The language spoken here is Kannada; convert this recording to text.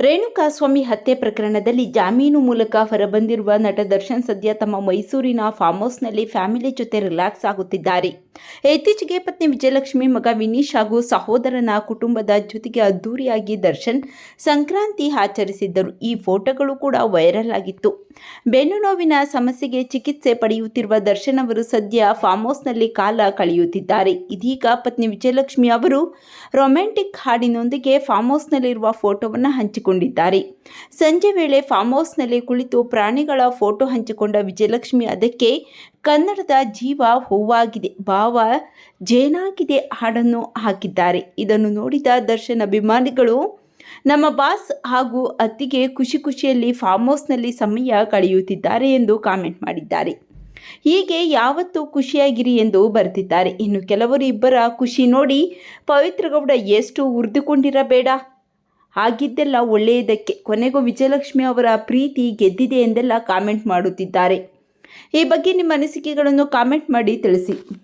ರೇಣುಕಾಸ್ವಾಮಿ ಹತ್ಯೆ ಪ್ರಕರಣದಲ್ಲಿ ಜಾಮೀನು ಮೂಲಕ ಹೊರಬಂದಿರುವ ನಟ ದರ್ಶನ್ ಸದ್ಯ ತಮ್ಮ ಮೈಸೂರಿನ ಫಾರ್ಮ್ ಹೌಸ್ನಲ್ಲಿ ಫ್ಯಾಮಿಲಿ ಜೊತೆ ರಿಲ್ಯಾಕ್ಸ್ ಆಗುತ್ತಿದ್ದಾರೆ. ಇತ್ತೀಚೆಗೆ ಪತ್ನಿ ವಿಜಯಲಕ್ಷ್ಮಿ, ಮಗ ವಿನೀಶ್ ಹಾಗೂ ಸಹೋದರನ ಕುಟುಂಬದ ಜೊತೆಗೆ ಅದ್ದೂರಿಯಾಗಿ ದರ್ಶನ್ ಸಂಕ್ರಾಂತಿ ಆಚರಿಸಿದ್ದರು. ಈ ಫೋಟೋಗಳು ಕೂಡ ವೈರಲ್ ಆಗಿತ್ತು. ಬೆನ್ನು ನೋವಿನ ಸಮಸ್ಯೆಗೆ ಚಿಕಿತ್ಸೆ ಪಡೆಯುತ್ತಿರುವ ದರ್ಶನ್ ಅವರು ಸದ್ಯ ಫಾರ್ಮ್ ಹೌಸ್ನಲ್ಲಿ ಕಾಲ ಕಳೆಯುತ್ತಿದ್ದಾರೆ. ಇದೀಗ ಪತ್ನಿ ವಿಜಯಲಕ್ಷ್ಮಿ ಅವರು ರೊಮ್ಯಾಂಟಿಕ್ ಹಾಡಿನೊಂದಿಗೆ ಫಾರ್ಮ್ ಹೌಸ್ನಲ್ಲಿರುವ ಫೋಟೋವನ್ನು ಹಂಚಿಕೊಂಡಿದ್ದಾರೆ ಸಂಜೆ ವೇಳೆ ಫಾರ್ಮ್ ಹೌಸ್ನಲ್ಲಿ ಕುಳಿತು ಪ್ರಾಣಿಗಳ ಫೋಟೋ ಹಂಚಿಕೊಂಡ ವಿಜಯಲಕ್ಷ್ಮಿ ಅದಕ್ಕೆ, ಕನ್ನಡದ ಜೀವ ಹೂವಾಗಿದೆ, ಭಾವ ಜೇನಾಗಿದೆ, ಹಾಡನ್ನು ಹಾಕಿದ್ದಾರೆ. ಇದನ್ನು ನೋಡಿದ ದರ್ಶನ್ ಅಭಿಮಾನಿಗಳು, ನಮ್ಮ ಬಾಸ್ ಹಾಗೂ ಅತ್ತಿಗೆ ಖುಷಿ ಖುಷಿಯಲ್ಲಿ ಫಾರ್ಮ್ ಹೌಸ್ನಲ್ಲಿ ಸಮಯ ಕಳೆಯುತ್ತಿದ್ದಾರೆ ಎಂದು ಕಾಮೆಂಟ್ ಮಾಡಿದ್ದಾರೆ. ಹೀಗೆ ಯಾವತ್ತೂ ಖುಷಿಯಾಗಿರಿ ಎಂದು ಬರೆದಿದ್ದಾರೆ. ಇನ್ನು ಕೆಲವರು ಇಬ್ಬರ ಖುಷಿ ನೋಡಿ ಪವಿತ್ರಗೌಡ ಎಷ್ಟು ಉರಿದುಕೊಂಡಿರಬೇಡ. ಹಾಗಿದ್ದೆಲ್ಲ ಒಳ್ಳೆಯದಕ್ಕೆ. ಕೊನೆಗೂ ವಿಜಯಲಕ್ಷ್ಮಿ ಅವರ ಪ್ರೀತಿ ಗೆದ್ದಿದೆ ಎಂದೆಲ್ಲ ಕಾಮೆಂಟ್ ಮಾಡುತ್ತಿದ್ದಾರೆ. ಈ ಬಗ್ಗೆ ನಿಮ್ಮ ಅನಿಸಿಕೆಗಳನ್ನು ಕಾಮೆಂಟ್ ಮಾಡಿ ತಿಳಿಸಿ.